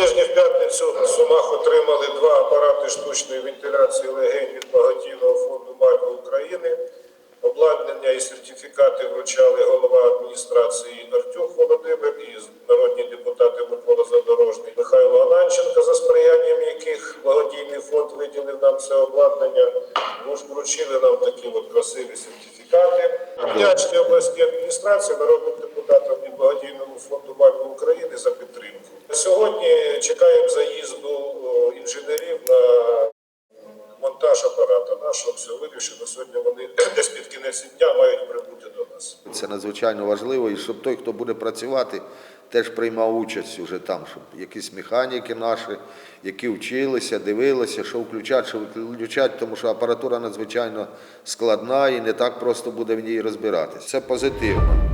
тижні в п'ятницю в Сумах отримали два апарати штучної вентиляції легень від благодійного фонду Мальви України. Обладнання і сертифікати вручали голова адміністрації Артюх Володимир і народні депутати Микола Задорожний, Михайло Ананченко, за сприянням яких благодійний фонд виділив нам це обладнання. Вруч- Вручили нам такі от красиві сертифікати. Вдячні обласній адміністрації, народним депутатам і благодійному фонду Мальви України за підтримку. Сьогодні чекаємо заїзду інженерів на монтаж апарата нашого. Все вирішено. Сьогодні вони десь під кінець дня мають прибути до нас. Це надзвичайно важливо, і щоб той, хто буде працювати, теж приймав участь уже там, щоб якісь механіки наші, які вчилися, дивилися, що включати, що виключати, тому що апаратура надзвичайно складна і не так просто буде в ній розбиратися. Це позитивно.